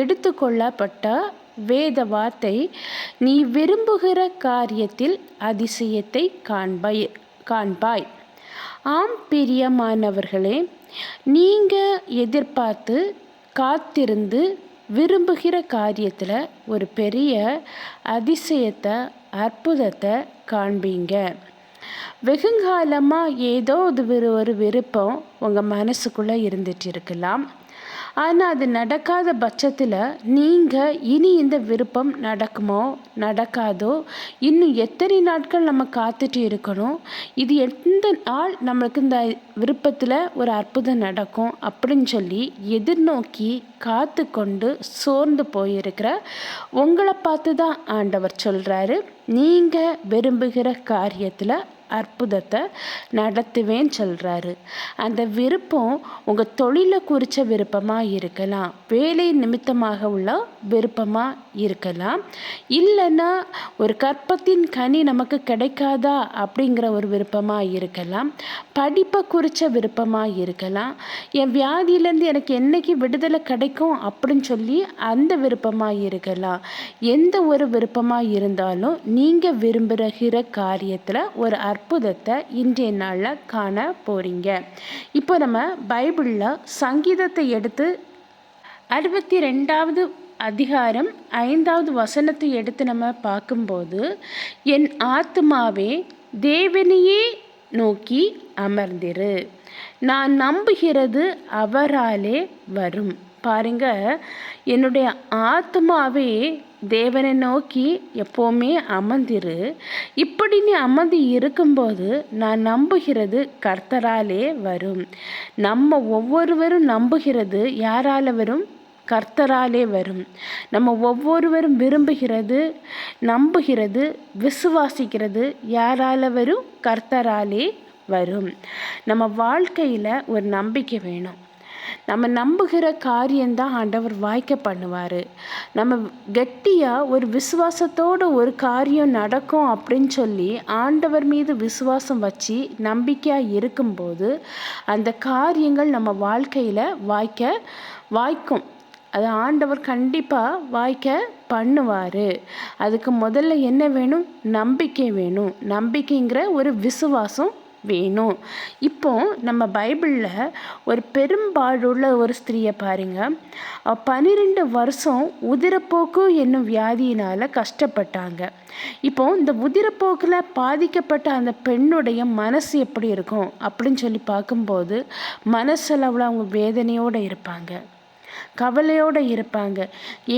எடுத்துக்கொள்ளப்பட்ட வேத வார்த்தை நீ விரும்புகிற காரியத்தில் அதிசயத்தை காண்பாய் காண்பாய். ஆம் பிரியமானவர்களே நீங்கள் எதிர்பார்த்து காத்திருந்து விரும்புகிற காரியத்தில் ஒரு பெரிய அதிசயத்தை அற்புதத்தை காண்பீங்க. வெகுங்காலமாக ஏதோ ஒரு ஒரு விருப்பம் உங்கள் மனசுக்குள்ளே இருந்துட்டு இருக்கலாம். ஆனால் அது நடக்காத பட்சத்தில் நீங்கள் இனி இந்த விருப்பம் நடக்குமோ நடக்காதோ இன்னும் எத்தனை நாட்கள் நம்ம காத்துட்டு இருக்கணும் இது எந்த நாள் நம்மளுக்கு இந்த விருப்பத்தில் ஒரு அற்புதம் நடக்கும் அப்படின்னு சொல்லி எதிர்நோக்கி காத்து கொண்டு சோர்ந்து போயிருக்கிற உங்களை பார்த்து தான் ஆண்டவர் சொல்கிறாரு நீங்கள் விரும்புகிற காரியத்தில் அற்புதத்தை நடத்துவேன் சொல்கிறாரு அந்த விருப்பம் உங்கள் தொழிலை குறித்த விருப்பமாக இருக்கலாம். வேலை நிமித்தமாக உள்ள விருப்பமாக இருக்கலாம். இல்லைன்னா ஒரு கற்பத்தின் கனி நமக்கு கிடைக்காதா அப்படிங்கிற ஒரு விருப்பமாக இருக்கலாம். படிப்பை குறித்த விருப்பமாக இருக்கலாம். என் வியாதியிலேருந்து எனக்கு என்னைக்கு விடுதலை கிடைக்கும் அப்படின்னு சொல்லி அந்த விருப்பமாக இருக்கலாம். எந்த ஒரு விருப்பமாக இருந்தாலும் நீங்கள் விரும்புகிற காரியத்தில் ஒரு அற்புதத்தை இன்றைய நாளில் காண போகிறீங்க இப்போ நம்ம பைபிளில் சங்கீதத்தை எடுத்து அறுபத்தி ரெண்டாவது அதிகாரம் ஐந்தாவது வசனத்தை எடுத்து நம்ம பார்க்கும்போது என் ஆத்மாவே தேவனையே நோக்கி அமர்ந்திரு. நான் நம்புகிறது அவராலே வரும். பாருங்க என்னுடைய ஆத்மாவே தேவனை நோக்கி எப்போவுமே அமர்ந்திரு. இப்படி நீ அமர்ந்து இருக்கும்போது நான் நம்புகிறது கர்த்தராலே வரும். நம்ம ஒவ்வொருவரும் நம்புகிறது யாரால வரும்? கர்த்தராலே வரும். நம்ம ஒவ்வொருவரும் விரும்புகிறது நம்புகிறது விசுவாசிக்கிறது யாரால வரும்? கர்த்தராலே வரும். நம்ம வாழ்க்கையில் ஒரு நம்பிக்கை வேணும். நம்ம நம்புகிற காரியம்தான் ஆண்டவர் வாய்க்க பண்ணுவார். நம்ம கெட்டியாக ஒரு விசுவாசத்தோடு ஒரு காரியம் நடக்கும் அப்படின்னு சொல்லி ஆண்டவர் மீது விசுவாசம் வச்சு நம்பிக்கையாக இருக்கும்போது அந்த காரியங்கள் நம்ம வாழ்க்கையில் வாய்க்க வாய்க்கும். அது ஆண்டவர் கண்டிப்பாக வாய்க்க பண்ணுவார். அதுக்கு முதல்ல என்ன வேணும்? நம்பிக்கை வேணும். நம்பிக்கைங்கிற ஒரு விசுவாசம் வேணும். இப்போ நம்ம பைபிளில் ஒரு பெரும்பாடுள்ள ஒரு ஸ்திரீயை பாருங்க. பன்னிரெண்டு வருஷம் உதிரப்போக்கு என்னும் வியாதியினால் கஷ்டப்பட்டாங்க. இப்போ இந்த உதிரப்போக்கில் பாதிக்கப்பட்ட அந்த பெண்ணுடைய மனசு எப்படி இருக்கும்? அப்படின்னு சொல்லி பார்க்கும்போது மனசளவில் அவங்க வேதனையோடு இருப்பாங்க. கவலையோடு இருப்பாங்க.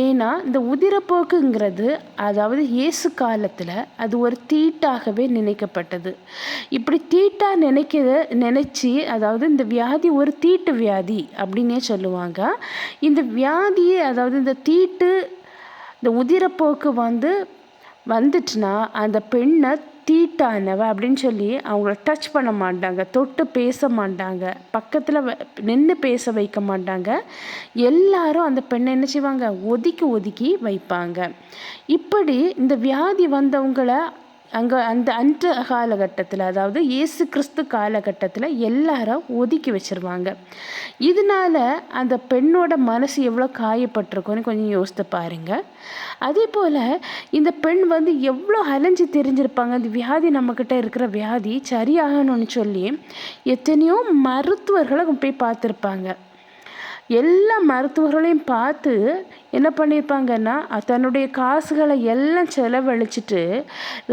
ஏன்னா இந்த உதிரப்போக்குங்கிறது அதாவது இயேசு காலத்தில் அது ஒரு தீட்டாகவே நினைக்கப்பட்டது. இப்படி தீட்டாக நினைக்கிற நினச்சி அதாவது இந்த வியாதி ஒரு தீட்டு வியாதி அப்படின்னே சொல்லுவாங்க. இந்த வியாதியை அதாவது இந்த தீட்டு இந்த உதிரப்போக்கு வந்து வந்துச்சுன்னா அந்த பெண்ணை தீட்டானவ அப்படின்னு சொல்லி அவங்கள டச் பண்ண மாட்டாங்க. தொட்டு பேச மாட்டாங்க. பக்கத்தில் நின்று பேச வைக்க மாட்டாங்க. எல்லாரும் அந்த பெண்ணை என்ன செய்வாங்க? ஒதுக்கி ஒதுக்கி வைப்பாங்க. இப்படி இந்த வியாதி வந்தவங்களை அங்கே அந்த அந்த காலகட்டத்தில் அதாவது இயேசு கிறிஸ்து காலகட்டத்தில் எல்லாரும் ஒதுக்கி வச்சுருவாங்க. இதனால அந்த பெண்ணோட மனசு எவ்வளோ காயப்பட்டிருக்கோன்னு கொஞ்சம் யோசித்து பாருங்கள் அதே போல் இந்த பெண் வந்து எவ்வளோ அலைஞ்சு தெரிஞ்சிருப்பாங்க. அந்த வியாதி நம்மக்கிட்ட இருக்கிற வியாதி சரியாகணும்னு சொல்லி எத்தனையோ மருத்துவர்களை போய் பார்த்துருப்பாங்க. எல்லா மருத்துவர்களையும் பார்த்து என்ன பண்ணியிருப்பாங்கன்னா தன்னுடைய காசுகளை எல்லாம் செலவழிச்சிட்டு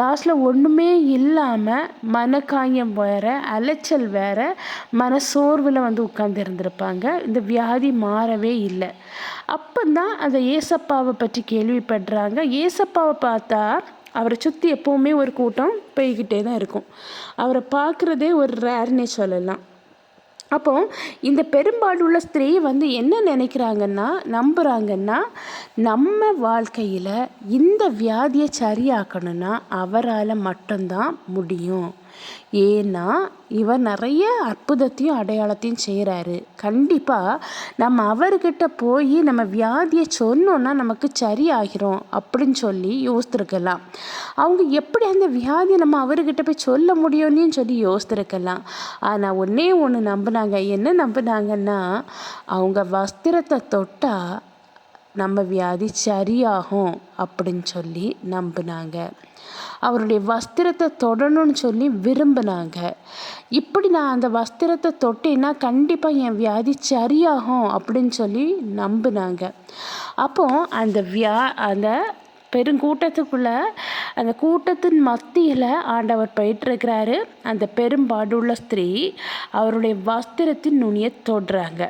லாஸ்ட்டில் ஒன்றுமே இல்லாமல் மனக்காயம் வேற அலைச்சல் வேற மனசோர்வில் வந்து உட்கார்ந்து இருந்திருப்பாங்க. இந்த வியாதி மாறவே இல்லை. அப்போ தான் அந்த ஏசப்பாவை பற்றி கேள்விப்படுறாங்க. ஏசப்பாவை பார்த்தா அவரை சுற்றி எப்போவுமே ஒரு கூட்டம் போய்கிட்டே தான் இருக்கும். அவரை பார்க்குறதே ஒரு ரேர்னே சொல்லலாம். அப்போ இந்த பெரும்பாலுள்ள ஸ்திரீ வந்து என்ன நினைக்கிறாங்கன்னா நம்புகிறாங்கன்னா நம்ம வாழ்க்கையில் இந்த வியாதியை சரியாக்கணும்னா அவரால் மட்டும்தான் முடியும். ஏன்னா இவர் நிறைய அற்புதத்தையும் அடையாளத்தையும் செய்கிறாரு கண்டிப்பாக நம்ம அவர்கிட்ட போய் நம்ம வியாதியை சொன்னோன்னா நமக்கு சரியாகிறோம் அப்படின்னு சொல்லி யோசித்துருக்கலாம். அவங்க எப்படி அந்த வியாதியை நம்ம அவர்கிட்ட போய் சொல்ல முடியும்னு சொல்லி யோசித்துருக்கலாம். ஆனால் ஒன்றே ஒன்று நம்பினாங்க. என்ன நம்பினாங்கன்னா அவங்க வஸ்திரத்தை தொட்டால் நம்ம வியாதி சரியாகும் அப்படின்னு சொல்லி நம்பினாங்க. அவருடைய வஸ்திரத்தை தொடணும்னு சொல்லி விரும்பினாங்க. இப்படி நான் அந்த வஸ்திரத்தை தொட்டேன்னா கண்டிப்பாக என் வியாதி சரியாகும் அப்படின்னு சொல்லி நம்பினாங்க. அப்போ அந்த வியா அந்த பெருங்கூட்டத்துக்குள்ள அந்த கூட்டத்தின் மத்தியில் ஆண்டவர் போயிட்டுருக்கிறாரு அந்த பெரும்பாடுள்ள ஸ்திரீ அவருடைய வஸ்திரத்தின் நுனியை தொடுறாங்க.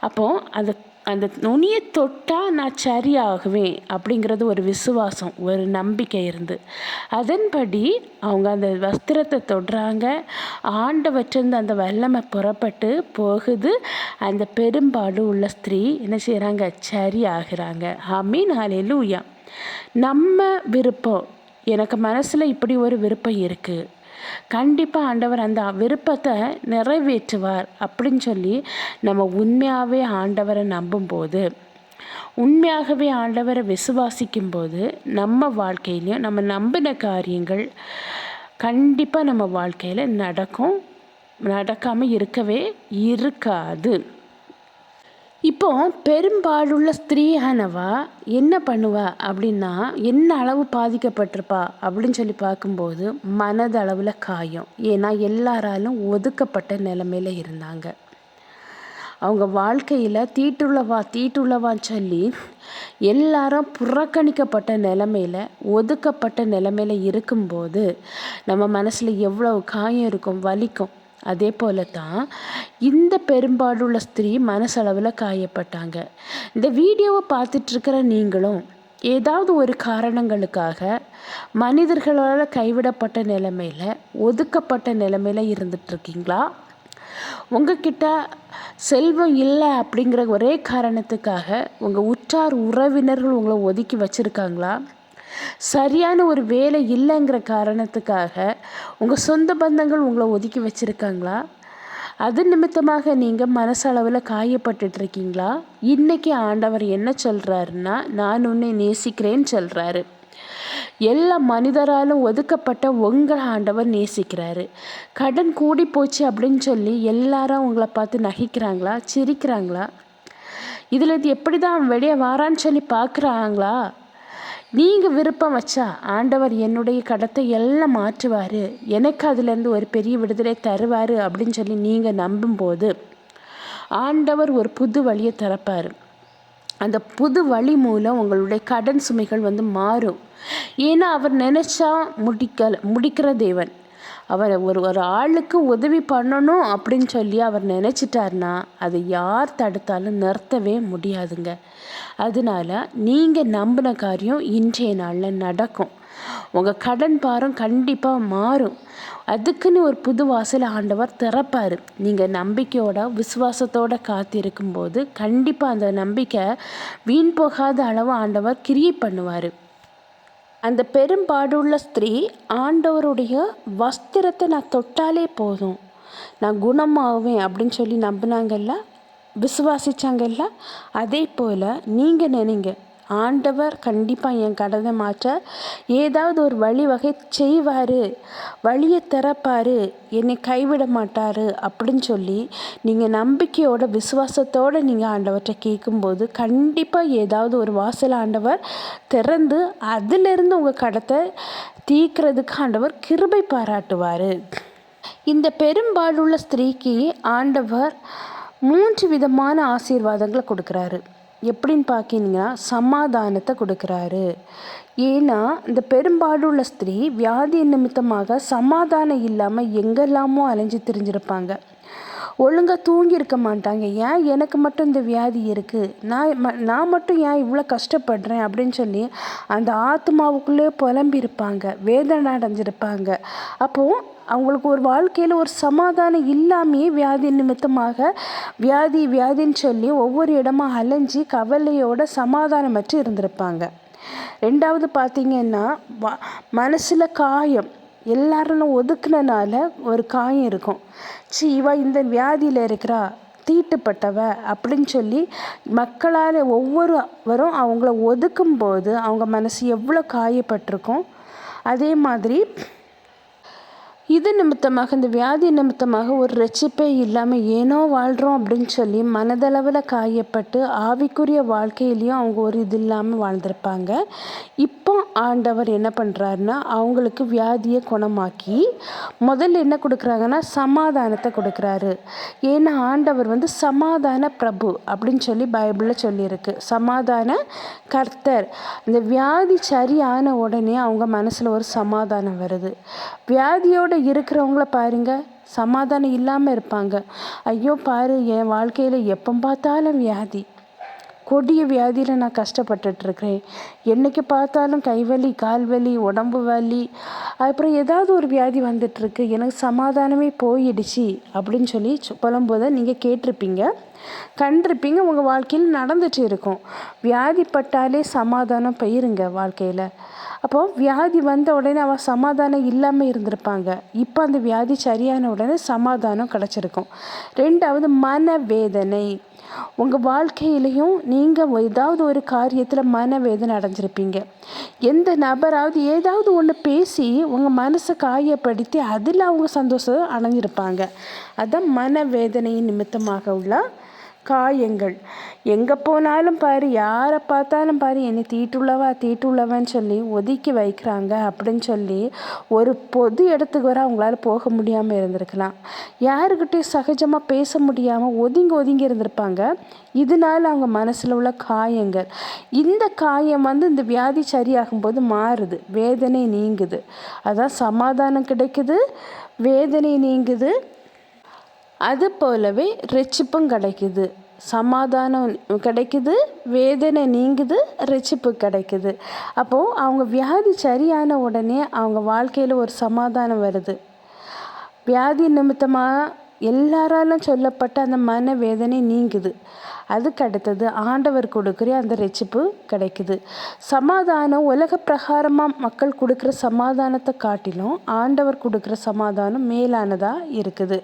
அப்போது அந்த அந்த நுனியை தொட்டால் நான் சரி ஆகுவேன் அப்படிங்கிறது ஒரு விசுவாசம் ஒரு நம்பிக்கை இருந்து. அதன்படி அவங்க அந்த வஸ்திரத்தை தொடுறாங்க. ஆண்டவற்றிருந்து அந்த வல்லமை புறப்பட்டு போகுது. அந்த பெரும்பாடு உள்ள ஸ்திரீ என்ன செய்கிறாங்க சரி ஆகிறாங்க அமீன் ஹalleluya. நம்ம விருப்பம் எனக்கு மனசில் இப்படி ஒரு விருப்பம் இருக்குது கண்டிப்பாக ஆண்டவர் அந்த விருப்பத்தை நிறைவேற்றுவார் அப்படின்னு சொல்லி நம்ம உண்மையாகவே ஆண்டவரை நம்பும்போது உண்மையாகவே ஆண்டவரை விசுவாசிக்கும் போது நம்ம வாழ்க்கையிலையும் நம்ம நம்பின காரியங்கள் கண்டிப்பாக நம்ம வாழ்க்கையில் நடக்கும் நடக்காமல் இருக்கவே இருக்காது. இப்போ பெரும்பாலுள்ள ஸ்திரீயானவா என்ன பண்ணுவா அப்படின்னா என்ன அளவு பாதிக்கப்பட்டிருப்பா அப்படின்னு சொல்லி பார்க்கும்போது மனதளவில் காயம். ஏன்னா எல்லாராலும் ஒதுக்கப்பட்ட நிலமையில் இருந்தாங்க. அவங்க வாழ்க்கையில் தீட்டுள்ளவா தீட்டுள்ளவான்னு சொல்லி எல்லாரும் புறக்கணிக்கப்பட்ட நிலமையில் ஒதுக்கப்பட்ட நிலமையில் இருக்கும்போது நம்ம மனசில் எவ்வளவு காயம் இருக்கும் வலிக்கும். அதே போல தான் இந்த பெரும்பாடுள்ள ஸ்திரீ மனசளவில் காயப்பட்டாங்க. இந்த வீடியோவை பார்த்துட்ருக்கிற நீங்களும் ஏதாவது ஒரு காரணங்களுக்காக மனிதர்களால் கைவிடப்பட்ட நிலைமையில் ஒதுக்கப்பட்ட நிலைமையில் இருந்துகிட்ருக்கீங்களா உங்ககிட்ட செல்வம் இல்லை அப்படிங்கிற ஒரே காரணத்துக்காக உங்கள் உற்றார் உறவினர்கள் உங்களை ஒதுக்கி வச்சுருக்காங்களா? சரியான ஒரு வேலை இல்லைங்கிற காரணத்துக்காக உங்கள் சொந்த பந்தங்கள் உங்களை ஒதுக்கி வச்சுருக்காங்களா? அது நிமித்தமாக நீங்கள் மனசளவில் காயப்பட்டுட்ருக்கீங்களா? இன்றைக்கி ஆண்டவர் என்ன சொல்கிறாருன்னா நான் உன்னை நேசிக்கிறேன்னு சொல்கிறாரு எல்லா மனிதராலும் ஒதுக்கப்பட்ட உங்களை ஆண்டவர் நேசிக்கிறாரு. கடன் கூடி போச்சு அப்படின்னு சொல்லி எல்லாரும் உங்களை பார்த்து நகைக்கிறாங்களா? சிரிக்கிறாங்களா? இதில் இது எப்படி தான் வெளியே வாரான்னு சொல்லி பார்க்குறாங்களா? நீங்கள் விருப்பம் வச்சா ஆண்டவர் என்னுடைய கடத்தை எல்லாம் மாற்றுவார். எனக்கு அதுலேருந்து ஒரு பெரிய விடுதலை தருவார் அப்படின்னு சொல்லி நீங்கள் நம்பும்போது ஆண்டவர் ஒரு புது வழியை திறப்பார். அந்த புது வழி மூலம் உங்களுடைய கடன் சுமைகள் வந்து மாறும். ஏன்னா அவர் நினச்சா முடிக்க முடிக்கிற தேவன். அவர் ஒரு ஒரு ஆளுக்கு உதவி பண்ணணும் அப்படின்னு சொல்லி அவர் நினச்சிட்டாருன்னா அதை யார் தடுத்தாலும் நிறுத்தவே முடியாதுங்க. அதனால நீங்கள் நம்பின காரியம் இன்றைய நாளில் நடக்கும். உங்கள் கடன் பாரம் கண்டிப்பாக மாறும். அதுக்குன்னு ஒரு புது வாசல் ஆண்டவர் திறப்பார். நீங்கள் நம்பிக்கையோட விசுவாசத்தோட காத்திருக்கும்போது கண்டிப்பாக அந்த நம்பிக்கை வீண் போகாத அளவு ஆண்டவர் கிரியை பண்ணுவார். அந்த பெரும்பாடுள்ள ஸ்திரீ ஆண்டவருடைய வஸ்திரத்தை நான் தொட்டாலே போதும். நான் குணமாகுவேன் அப்படின்னு சொல்லி நம்பினாங்கல்ல? விசுவாசிச்சாங்கல்ல? அதே போல் நீங்கள் நினைங்க. ஆண்டவர் கண்டிப்பாக என் கடனை மாற்ற ஏதாவது ஒரு வழி வகை செய்வார் வழியை திறப்பார் என்னை கைவிட மாட்டார் அப்படின்னு சொல்லி நீங்கள் நம்பிக்கையோட விசுவாசத்தோடு நீங்கள் ஆண்டவர்கிட்ட கேட்கும்போது கண்டிப்பாக ஏதாவது ஒரு வாசல் ஆண்டவர் திறந்து அதிலிருந்து உங்கள் கடத்தை தீக்கிறதுக்கு ஆண்டவர் கிருபை பாராட்டுவார். இந்த பெரும்பாலுள்ள ஸ்திரீக்கு ஆண்டவர் மூன்று விதமான ஆசீர்வாதங்களை கொடுக்குறாரு. எப்படின்னு பார்க்கிங்கன்னா சமாதானத்தை கொடுக்குறாரு. ஏன்னா இந்த பெரும்பாடுள்ள ஸ்திரீ வியாதி நிமித்தமாக சமாதானம் இல்லாமல் எங்கெல்லாமோ அலைஞ்சு திரிஞ்சிருப்பாங்க. ஒழுங்காக தூங்கி இருக்க மாட்டாங்க. ஏன் எனக்கு மட்டும் இந்த வியாதி இருக்குது நான் ம நான் மட்டும் ஏன் இவ்வளோ கஷ்டப்படுறேன்? அப்படின்னு சொல்லி அந்த ஆத்மாவுக்குள்ளே புலம்பியிருப்பாங்க. வேதனை அடைஞ்சிருப்பாங்க. அப்போது அவங்களுக்கு ஒரு வாழ்க்கையில் ஒரு சமாதானம் இல்லாமையே வியாதி நிமித்தமாக வியாதி வியாதின்னு சொல்லி ஒவ்வொரு இடமா அலைஞ்சி கவலையோட சமாதானமற்று இருந்திருப்பாங்க. ரெண்டாவது பார்த்திங்கன்னா மனசில் காயம் எல்லாரும் ஒதுக்குனனால ஒரு காயம் இருக்கும். சி இவ இந்த வியாதியில் இருக்கிறா தீட்டுப்பட்டவ அப்படின்னு சொல்லி மக்களால் ஒவ்வொருவரும் அவங்கள ஒதுக்கும்போது அவங்க மனசு எவ்வளோ காயப்பட்டிருக்கும். அதே மாதிரி இது நிமித்தமாக இந்த வியாதி நிமித்தமாக ஒரு ரட்சிப்பே இல்லாமல் ஏனோ வாழ்கிறோம் அப்படின்னு சொல்லி மனதளவில் காயப்பட்டு ஆவிக்குரிய வாழ்க்கையிலையும் அவங்க ஒரு இது இல்லாமல் வாழ்ந்திருப்பாங்க. இப்போ ஆண்டவர் என்ன பண்ணுறாருன்னா அவங்களுக்கு வியாதியை குணமாக்கி முதல்ல என்ன கொடுக்குறாங்கன்னா சமாதானத்தை கொடுக்குறாரு. ஏன்னா ஆண்டவர் வந்து சமாதான பிரபு அப்படின்னு சொல்லி பைபிளில் சொல்லியிருக்கு. சமாதான கர்த்தர். இந்த வியாதி சரியான உடனே அவங்க மனசில் ஒரு சமாதானம் வருது. வியாதியோட இருக்கிறவங்கள பாருங்க. சமாதானம் இல்லாமல் இருப்பாங்க. ஐயோ பாரு என் வாழ்க்கையில் எப்போ பார்த்தாலும் வியாதி. கொடிய வியாதியில் நான் கஷ்டப்பட்டுட்ருக்கிறேன். என்றைக்கு பார்த்தாலும் கைவலி கால்வலி உடம்பு வலி அப்புறம் ஏதாவது ஒரு வியாதி வந்துட்டுருக்கு எனக்கு சமாதானமே போயிடுச்சு அப்படின்னு சொல்லி புலம்போதை நீங்கள் கேட்டிருப்பீங்க. கண்டிருப்பீங்க. உங்கள் வாழ்க்கையில் நடந்துட்டு இருக்கும். வியாதிப்பட்டாலே சமாதானம் போயிருங்க வாழ்க்கையில். அப்போது வியாதி வந்த உடனே அவள் சமாதானம் இல்லாமல் இருந்திருப்பாங்க. இப்போ அந்த வியாதி சரியான உடனே சமாதானம் கிடச்சிருக்கும். ரெண்டாவது மன வேதனை உங்கள் வாழ்க்கையிலையும் நீங்கள் ஏதாவது ஒரு காரியத்தில் மனவேதனை அடைஞ்சிருப்பீங்க. எந்த நபராவது ஏதாவது ஒன்று பேசி உங்கள் மனசை காயப்படுத்தி அதில் அவங்க சந்தோஷம் அடைஞ்சிருப்பாங்க. அதுதான் மனவேதனையின் நிமித்தமாக உள்ள காயங்கள். எங்கே போனாலும் பாரு யாரை பார்த்தாலும் பாரு என்னை தீட்டுள்ளவா தீட்டுள்ளவன்னு சொல்லி ஒதுக்கி வைக்கிறாங்க அப்படின்னு சொல்லி ஒரு பொது இடத்துக்கு வர அவங்களால போக முடியாமல் இருந்திருக்கலாம். யாருக்கிட்டையும் சகஜமாக பேச முடியாமல் ஒதுங்கி ஒதுங்கி இருந்திருப்பாங்க. இதனால அவங்க மனசில் உள்ள காயங்கள். இந்த காயம் வந்து இந்த வியாதி சரியாகும்போது மாறுது. வேதனை நீங்குது. அதான் சமாதானம் கிடைக்குது. வேதனை நீங்குது. அது போலவே ரெச்சிப்பும் கிடைக்குது. சமாதானம் கிடைக்குது வேதனை நீங்குது ரெச்சிப்பு கிடைக்குது. அப்போது அவங்க வியாதி சரியான உடனே அவங்க வாழ்க்கையில் ஒரு சமாதானம் வருது. வியாதி நிமித்தமாக எல்லாராலும் சொல்லப்பட்ட அந்த மன வேதனை நீங்குது. அதுக்கு அடுத்தது ஆண்டவர் கொடுக்குற அந்த ரெச்சிப்பு கிடைக்குது. சமாதானம் உலக பிரகாரமாக மக்கள் கொடுக்குற சமாதானத்தை காட்டிலும் ஆண்டவர் கொடுக்குற சமாதானம் மேலானதாக இருக்குது.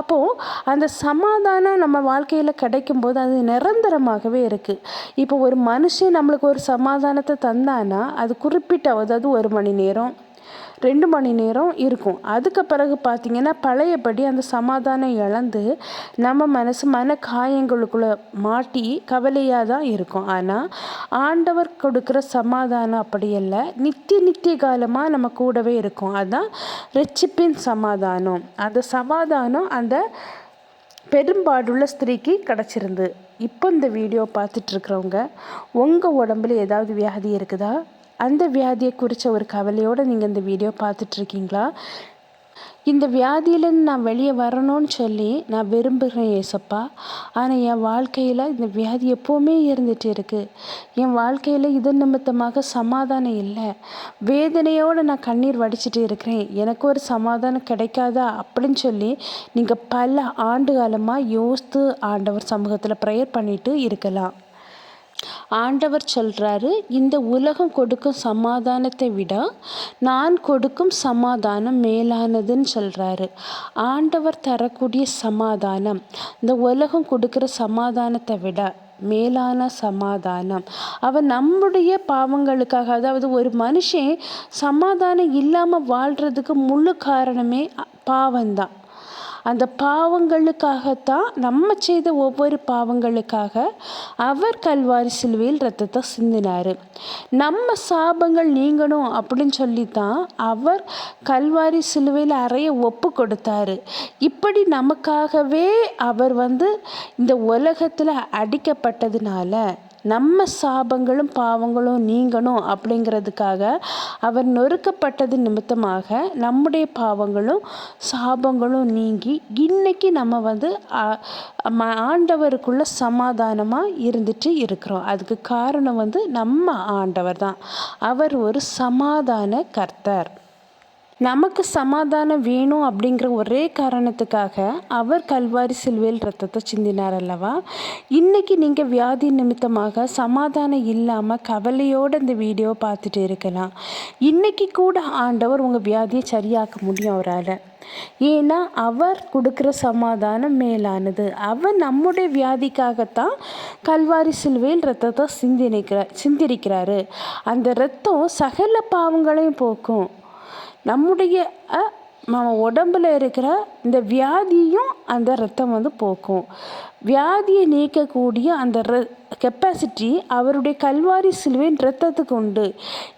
அப்போது அந்த சமாதானம் நம்ம வாழ்க்கையில் கிடைக்கும்போது அது நிரந்தரமாகவே இருக்குது இப்போ ஒரு மனுஷன் நம்மளுக்கு ஒரு சமாதானத்தை தந்தானா அது குறிப்பிட்ட அதாவது ஒரு மணி நேரம் ரெண்டு மணி நேரம் இருக்கும். அதுக்கு பிறகு பார்த்திங்கன்னா பழையபடி அந்த சமாதானம் இழந்து நம்ம மனசு மன காயங்களுக்குள்ளே மாட்டி கவலையாக தான் இருக்கும். ஆனால் ஆண்டவர் கொடுக்குற சமாதானம் அப்படி இல்லை நித்திய நித்திய காலமாக நம்ம கூடவே இருக்கும். அதுதான் ரெச்சிப்பின் சமாதானம். அந்த சமாதானம் அந்த பெரும்பாடுள்ள ஸ்திரீக்கு கிடச்சிருந்து. இப்போ இந்த வீடியோ பார்த்துட்ருக்குறவங்க உங்கள் உடம்புல ஏதாவது வியாதி இருக்குதா? அந்த வியாதியை குறித்த ஒரு கவலையோடு நீங்கள் இந்த வீடியோ பார்த்துட்ருக்கீங்களா? இந்த வியாதியிலேருந்து நான் வெளியே வரணும்னு சொல்லி நான் விரும்புகிறேன் ஏசப்பா. ஆனால் என் வாழ்க்கையில் இந்த வியாதி எப்போவுமே இருந்துகிட்டு இருக்குது என் வாழ்க்கையில் இது நிமித்தமாக சமாதானம் இல்லை. வேதனையோடு நான் கண்ணீர் வடிச்சிட்டு இருக்கிறேன். எனக்கு ஒரு சமாதானம் கிடைக்காதா? அப்படின்னு சொல்லி நீங்கள் பல ஆண்டு காலமாக யோசித்து ஆண்டவர் சமூகத்தில் ப்ரேயர் பண்ணிட்டு இருக்கலாம். ஆண்டவர் சொல்கிறாரு இந்த உலகம் கொடுக்கும் சமாதானத்தை விட நான் கொடுக்கும் சமாதானம் மேலானதுன்னு சொல்கிறாரு ஆண்டவர் தரக்கூடிய சமாதானம் இந்த உலகம் கொடுக்குற சமாதானத்தை விட மேலான சமாதானம். அவன் நம்முடைய பாவங்களுக்காக அதாவது ஒரு மனுஷன் சமாதானம் இல்லாமல் வாழ்கிறதுக்கு முழு காரணமே பாவம்தான். அந்த பாவங்களுக்காகத்தான் நம்ம செய்த ஒவ்வொரு பாவங்களுக்காக அவர் கல்வாரி சிலுவையில் ரத்தத்தை சிந்தினார். நம்ம சாபங்கள் நீங்கணும் அப்படின்னு சொல்லி தான் அவர் கல்வாரி சிலுவையில் அறைய ஒப்பு கொடுத்தாரு. இப்படி நமக்காகவே அவர் வந்து இந்த உலகத்தில் அடிக்கப்பட்டதுனால நம்ம சாபங்களும் பாவங்களும் நீங்கணும் அப்படிங்கிறதுக்காக அவர் நொறுக்கப்பட்டது நிமித்தமாக நம்முடைய பாவங்களும் சாபங்களும் நீங்கி இன்னைக்கு நம்ம வந்து ஆண்டவருக்குள்ள சமாதானமாக இருந்துட்டு இருக்கிறோம். அதுக்கு காரணம் வந்து நம்ம ஆண்டவர் தான். அவர் ஒரு சமாதான கர்த்தர். நமக்கு சமாதானம் வேணும் அப்படிங்கிற ஒரே காரணத்துக்காக அவர் கல்வாரி சிலுவையில் ரத்தத்தை சிந்தினார் அல்லவா? இன்னைக்கு நீங்கள் வியாதி நிமித்தமாக சமாதானம் இல்லாமல் கவலையோடு இந்த வீடியோவை பார்த்துட்டு இருக்கலாம். இன்னைக்கு கூட ஆண்டவர் உங்கள் வியாதியை சரியாக்க முடியும் அவரால். ஏன்னா அவர் கொடுக்குற சமாதானம் மேலானது. அவர் நம்முடைய வியாதிக்காகத்தான் கல்வாரி சிலுவையில் ரத்தத்தை சிந்தினிக்கிறார் சிந்திரிக்கிறாரு. அந்த ரத்தம் சகல பாவங்களையும் போக்கும். நம்முடைய நம்ம உடம்பில் இருக்கிற இந்த வியாதியும் அந்த ரத்தம் வந்து போக்கும். வியாதியை நீக்கக்கூடிய அந்த கெப்பாசிட்டி அவருடைய கல்வாரி சிலுவையின் ரத்தத்துக்கு உண்டு.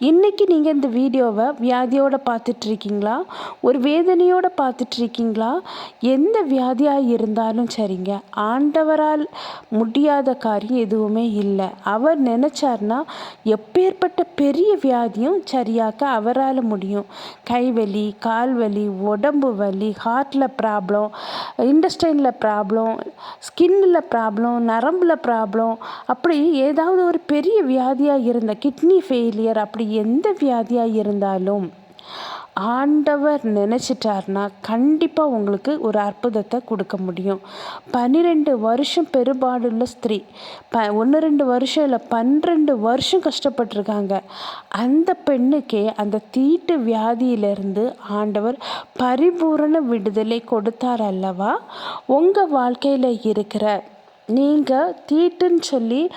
இன்றைக்கி நீங்கள் இந்த வீடியோவை வியாதியோடு பார்த்துட்ருக்கீங்களா? ஒரு வேதனையோடு பார்த்துட்ருக்கீங்களா? எந்த வியாதியாக இருந்தாலும் சரிங்க. ஆண்டவரால் முடியாத காரியம் எதுவுமே இல்லை. அவர் நினச்சார்னா எப்பேற்பட்ட பெரிய வியாதியும் சரியாக்க அவரால் முடியும். கைவலி கால்வலி உடம்பு வலி ஹார்ட்டில் ப்ராப்ளம் இண்டஸ்டைனில் ப்ராப்ளம் ஸ்கின்னில் ப்ராப்ளம் நரம்பில் ப்ராப்ளம் அப்படி ஏதாவது ஒரு பெரிய வியாதியாக இருந்த கிட்னி ஃபெயிலியர் அப்படி எந்த வியாதியாக இருந்தாலும் ஆண்டவர் நினச்சிட்டார்னா கண்டிப்பாக உங்களுக்கு ஒரு அற்புதத்தை கொடுக்க முடியும். பன்னிரெண்டு வருஷம் பெருபாடுள்ள ஸ்திரீ ப ஒன்று ரெண்டு வருஷம் இல்லை பன்னிரெண்டு வருஷம் கஷ்டப்பட்டிருக்காங்க. அந்த பெண்ணுக்கே அந்த தீட்டு வியாதியிலிருந்து ஆண்டவர் பரிபூரண விடுதலை கொடுத்தார் அல்லவா? உங்கள் வாழ்க்கையில் இருக்கிற நீங்கள் தீட்டுன்னு சொல்லி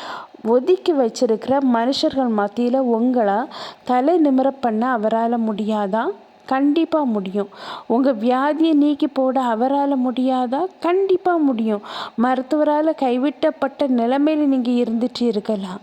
ஒதுக்கி வச்சிருக்கிற மனுஷர்கள் மத்தியில் உங்களை தலை நிமிர பண்ண அவரால் முடியாதா? கண்டிப்பாக முடியும். உங்கள் வியாதியை நீக்கி போட அவரால் முடியாதா? கண்டிப்பாக முடியும். மருத்துவரால் கைவிட்டப்பட்ட நிலைமையில் நீங்கள் இருந்துட்டு இருக்கலாம்.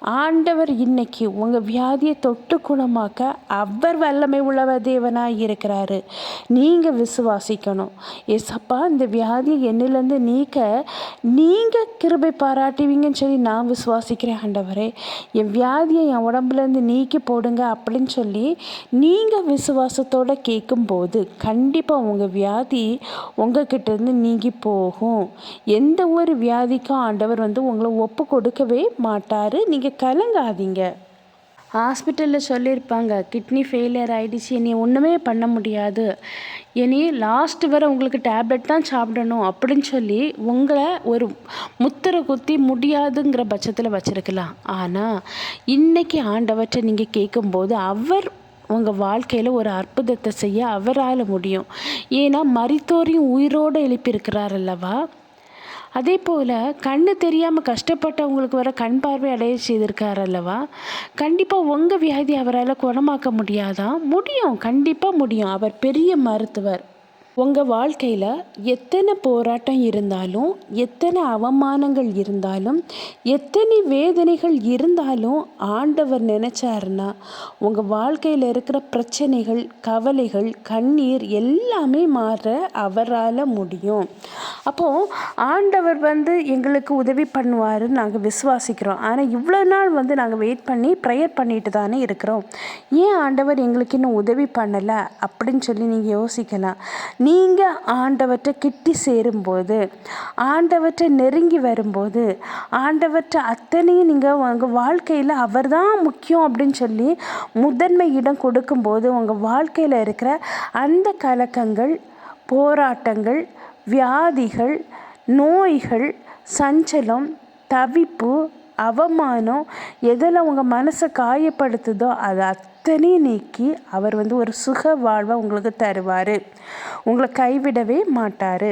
ஆண்டவர் இன்னைக்கு உங்கள் வியாதியை தொட்டு குணமாக்க அவர் வல்லமை உள்ளவ தேவனாக இருக்கிறாரு. நீங்கள் விசுவாசிக்கணும். எஸ்அப்பா இந்த வியாதியை என்னிலேருந்து நீக்க நீங்கள் கிருபை பாராட்டுவீங்கன்னு சொல்லி நான் விசுவாசிக்கிறேன் ஆண்டவரே. என் வியாதியை என் உடம்புலேருந்து நீக்கி போடுங்க அப்படின்னு சொல்லி நீங்கள் விசுவாசத்தோடு கேட்கும்போது கண்டிப்பாக உங்கள் வியாதி உங்ககிட்டேருந்து நீங்கி போகும். எந்த ஒரு வியாதிக்கும் ஆண்டவர் வந்து உங்களை ஒப்பு கொடுக்கவே மாட்டார். நீங்கள் நீங்கள் கலங்காதீங்க. ஹாஸ்பிட்டலில் சொல்லியிருப்பாங்க கிட்னி ஃபெயிலியர் ஆகிடுச்சு இனி ஒன்றுமே பண்ண முடியாது. இனி லாஸ்ட் வரை உங்களுக்கு டேப்லெட் தான் சாப்பிடணும் அப்படின்னு சொல்லி உங்களை ஒரு முத்திரை குத்தி முடியாதுங்கிற பட்சத்தில் வச்சுருக்கலாம். ஆனால் இன்றைக்கி ஆண்டவற்றை நீங்கள் கேட்கும்போது அவர் உங்கள் வாழ்க்கையில் ஒரு அற்புதத்தை செய்ய அவரால் முடியும். ஏன்னா மரித்தோரையும் உயிரோடு எழுப்பியிருக்கிறார் அல்லவா? அதே போல் கண்ணு தெரியாமல் கஷ்டப்பட்டவங்களுக்கு வர கண் பார்வை அடைய செய்திருக்கார் அல்லவா? கண்டிப்பாக உங்கள் வியாதி அவரால் குணமாக்க முடியாதா? முடியும். கண்டிப்பாக முடியும். அவர் பெரிய மருத்துவர். உங்கள் வாழ்க்கையில் எத்தனை போராட்டம் இருந்தாலும் எத்தனை அவமானங்கள் இருந்தாலும் எத்தனை வேதனைகள் இருந்தாலும் ஆண்டவர் நினச்சாருன்னா உங்கள் வாழ்க்கையில் இருக்கிற பிரச்சனைகள் கவலைகள் கண்ணீர் எல்லாமே மாற அவரால் முடியும். அப்போது ஆண்டவர் வந்து எங்களுக்கு உதவி பண்ணுவாருன்னு நாங்கள் விசுவாசிக்கிறோம். ஆனால் இவ்வளோ நாள் வந்து நாங்கள் வெயிட் பண்ணி ப்ரேயர் பண்ணிட்டு தானே இருக்கிறோம். ஏன் ஆண்டவர் எங்களுக்கு இன்னும் உதவி பண்ணலை? அப்படின்னு சொல்லி நீங்கள் யோசிக்கலாம். நீங்கள் ஆண்டவற்றை கிட்டி சேரும்போது ஆண்டவற்றை நெருங்கி வரும்போது ஆண்டவற்றை அத்தனையும் நீங்கள் உங்கள் வாழ்க்கையில் அவர் தான் முக்கியம் அப்படின்னு சொல்லி முதன்மை இடம் கொடுக்கும்போது உங்கள் வாழ்க்கையில் இருக்கிற அந்த கலக்கங்கள் போராட்டங்கள் வியாதிகள் நோய்கள் சஞ்சலம் தவிப்பு அவமானம் எதில் உங்கள் மனசை காயப்படுத்துதோ அதை அத்தனையும் நீக்கி அவர் வந்து ஒரு சுக வாழ்வை உங்களுக்கு தருவார். உங்களை கைவிடவே மாட்டார்.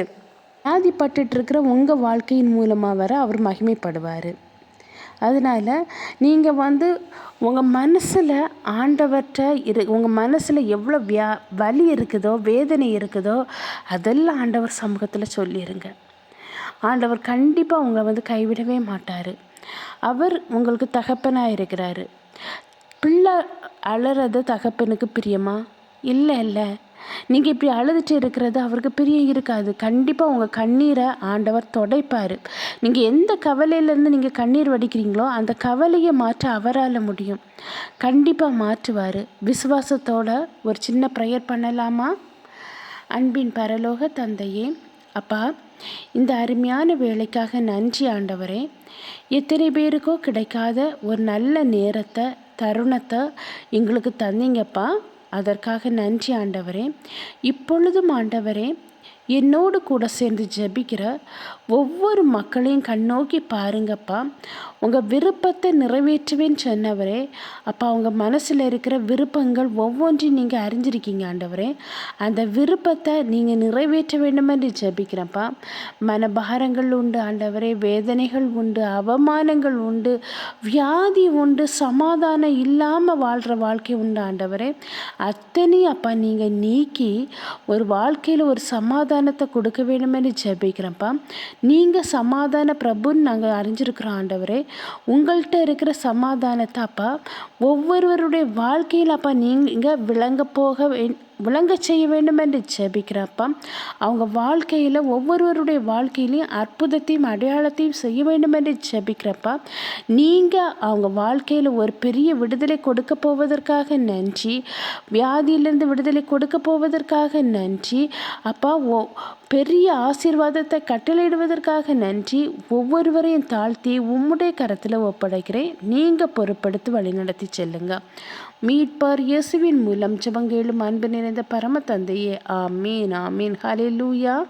வியாதிப்பட்டுருக்கிற உங்கள் வாழ்க்கையின் மூலமாக வர அவர் மகிமைப்படுவார். அதனால் நீங்கள் வந்து உங்கள் மனசில் ஆண்டவற்ற இரு உங்கள் மனசில் எவ்வளோ வியா வலி இருக்குதோ வேதனை இருக்குதோ அதெல்லாம் ஆண்டவர் சமூகத்தில் சொல்லிடுங்க ஆண்டவர் கண்டிப்பாக உங்களை வந்து கைவிடவே மாட்டார். அவர் உங்களுக்கு தகப்பனாக இருக்கிறாரு பிள்ளை அழறது தகப்பனுக்கு பிரியமா? இல்லை இல்லை. நீங்கள் இப்படி அழுதுட்டு இருக்கிறது அவருக்கு பிரியம் இருக்காது. கண்டிப்பாக உங்கள் கண்ணீரை ஆண்டவர் தொடைப்பார். நீங்கள் எந்த கவலையிலேருந்து நீங்கள் கண்ணீர் வடிக்கிறீங்களோ அந்த கவலையை மாற்ற அவரால் முடியும். கண்டிப்பாக மாற்றுவார். விசுவாசத்தோட ஒரு சின்ன ப்ரேயர் பண்ணலாமா? அன்பின் பரலோக தந்தையே அப்பா இந்த அருமையான வேலைக்காக நன்றி ஆண்டவரே. எத்தனை பேருக்கோ கிடைக்காத ஒரு நல்ல நேரத்தை தருணத்தை எங்களுக்கு தந்தீங்கப்பா. அதற்காக நன்றி ஆண்டவரே. இப்பொழுதும் ஆண்டவரே என்னோடு கூட சேர்ந்து ஜெபிக்கிற ஒவ்வொரு மக்களையும் கண்ணோக்கி பாருங்கப்பா. உங்கள் விருப்பத்தை நிறைவேற்றுவேன்னு சொன்னவரே அப்பா அவங்க மனசில் இருக்கிற விருப்பங்கள் ஒவ்வொன்றையும் நீங்கள் அறிஞ்சிருக்கீங்க ஆண்டவரே. அந்த விருப்பத்தை நீங்கள் நிறைவேற்ற வேண்டுமென்று ஜெபிக்கிறப்பா மனபாரங்கள் உண்டு ஆண்டவரே. வேதனைகள் உண்டு அவமானங்கள் உண்டு வியாதி உண்டு சமாதானம் இல்லாமல் வாழ்கிற வாழ்க்கை உண்டு ஆண்டவரே. அத்தனையும் அப்பா நீங்கள் நீக்கி ஒரு வாழ்க்கையில் ஒரு சமாதானத்தை கொடுக்க வேணுமென்னு ஜெபிக்கிறப்பா நீங்கள் சமாதான பிரபுன்னு நாங்கள் அறிஞ்சிருக்கிறோம் ஆண்டவரே. உங்கள்கிட்ட இருக்கிற சமாதானத்தை அப்பா ஒவ்வொருவருடைய வாழ்க்கையில் அப்பா நீங்கள் விளங்க போக வே விளங்க செய்ய வேண்டும் என்று ஜெபிக்கிறப்பா அவங்க வாழ்க்கையில் ஒவ்வொருவருடைய வாழ்க்கையிலையும் அற்புதத்தையும் அடையாளத்தையும் செய்ய வேண்டும் என்று ஜெபிக்கிறப்பா நீங்கள் அவங்க வாழ்க்கையில் ஒரு பெரிய விடுதலை கொடுக்க போவதற்காக நன்றி வியாதியிலிருந்து விடுதலை கொடுக்க போவதற்காக நன்றி அப்பா ஓ பெரிய ஆசீர்வாதத்தை கட்டளையிடுவதற்காக நன்றி ஒவ்வொருவரையும் தாழ்த்தி உம்முடைய கரத்தில் ஒப்படைக்கிறேன். நீங்கள் பொறுப்படுத்தி வழிநடத்தி செல்லுங்கள் மீட்பார் இயேசுவின் மூலம் ஜபங்கேளும் அன்பு நிறைந்த பரம தந்தையே. ஆமீன் ஆமீன். ஹலே லூயா